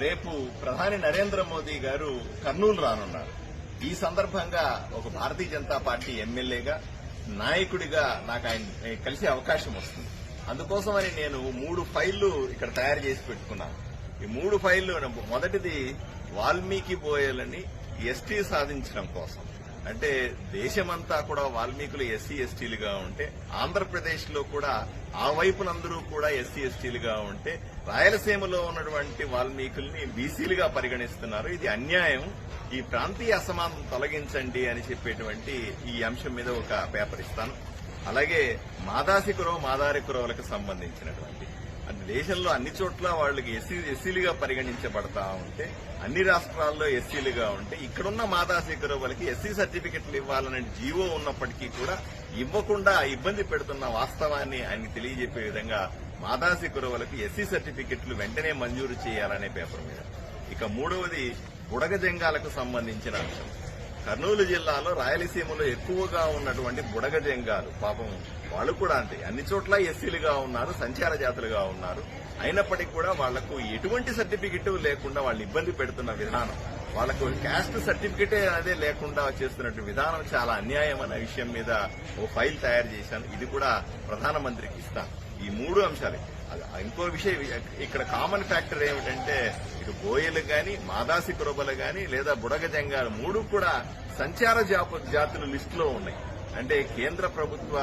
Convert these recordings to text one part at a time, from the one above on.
రేపు ప్రధాని నరేంద్ర మోదీ గారు కర్నూలు రానున్నారు. ఈ సందర్భంగా ఒక భారతీయ జనతా పార్టీ ఎమ్మెల్యేగా నాయకుడిగా నాకు ఆయన కలిసే అవకాశం వస్తుంది. అందుకోసమని నేను మూడు ఫైళ్ళు ఇక్కడ తయారు చేసి పెట్టుకున్నాను. ఈ మూడు ఫైళ్ళు మొదటిది వాల్మీకి బోయలని ఎస్టీ సాధించడం కోసం. అంటే దేశమంతా కూడా వాల్మీకులు ఎస్సీ ఎస్టీలుగా ఉంటే ఆంధ్రప్రదేశ్లో కూడా ఆ వైపునందరూ కూడా ఎస్సీ ఎస్టీలుగా ఉంటే రాయలసీమలో ఉన్నటువంటి వాల్మీకుల్ని బీసీలుగా పరిగణిస్తున్నారు. ఇది అన్యాయం. ఈ ప్రాంతీయ అసమానం తొలగించండి అని చెప్పేటువంటి ఈ అంశం మీద ఒక పేపర్ ఇస్తాను. అలాగే మాదాసి కురవ మాదారి కురవలకు సంబంధించినటువంటి దేశంలో అన్ని చోట్ల వాళ్ళకి ఎస్సీ ఎస్సీలుగా పరిగణించబడతా ఉంటే అన్ని రాష్ట్రాల్లో ఎస్సీలుగా ఉంటే ఇక్కడున్న మాతాశేఖర వాళ్ళకి ఎస్సీ సర్టిఫికెట్లు ఇవ్వాలనే జీవో ఉన్నప్పటికీ కూడా ఇవ్వకుండా ఇబ్బంది పెడుతున్న వాస్తవాన్ని ఆయన తెలియజెప్పే విధంగా మాదాసి కురవలకు ఎస్సీ సర్టిఫికెట్లు వెంటనే మంజూరు చేయాలనే పేపర్ మీద. ఇక మూడవది బుడగ జంగాలకు సంబంధించిన అంశం. కర్నూలు జిల్లాలో రాయలసీమలో ఎక్కువగా ఉన్నటువంటి బుడగ జంగాలు పాపం వాళ్ళు కూడా అంతే. అన్ని చోట్ల ఎస్సీలుగా ఉన్నారు సంచార జాతులుగా ఉన్నారు. అయినప్పటికీ కూడా వాళ్ళకు ఎటువంటి సర్టిఫికెట్ లేకుండా వాళ్ళు ఇబ్బంది పెడుతున్న విధానం వాళ్ళకు క్యాస్ట్ సర్టిఫికెట్ అదే లేకుండా చేస్తున్నట్టు విధానం చాలా అన్యాయం అనే విషయం మీద ఓ ఫైల్ తయారు చేశాను. ఇది కూడా ప్రధానమంత్రికి ఇస్తాను. ఈ మూడు అంశాలు. ఇంకో విషయం ఇక్కడ కామన్ ఫ్యాక్టర్ ఏమిటంటే ఇటు బోయలు గాని మాదాసి కురబలు గాని లేదా బుడగ జంగాలు మూడు కూడా సంచార జాపు- జాతుల లిస్టులో ఉన్నాయి. అంటే కేంద్ర ప్రభుత్వ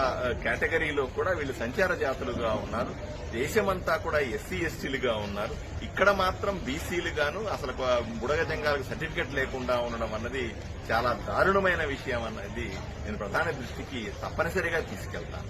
కేటగిరీలో కూడా వీళ్ళు సంచార జాతులుగా ఉన్నారు. దేశమంతా కూడా ఎస్సీ ఎస్టీలుగా ఉన్నారు. ఇక్కడ మాత్రం బీసీలుగాను అసలు బుడగ జంగాలకు సర్టిఫికెట్ లేకుండా ఉండడం అన్నది చాలా దారుణమైన విషయం అన్నది నేను ప్రధాన దృష్టికి తప్పనిసరిగా తీసుకెళ్తాను.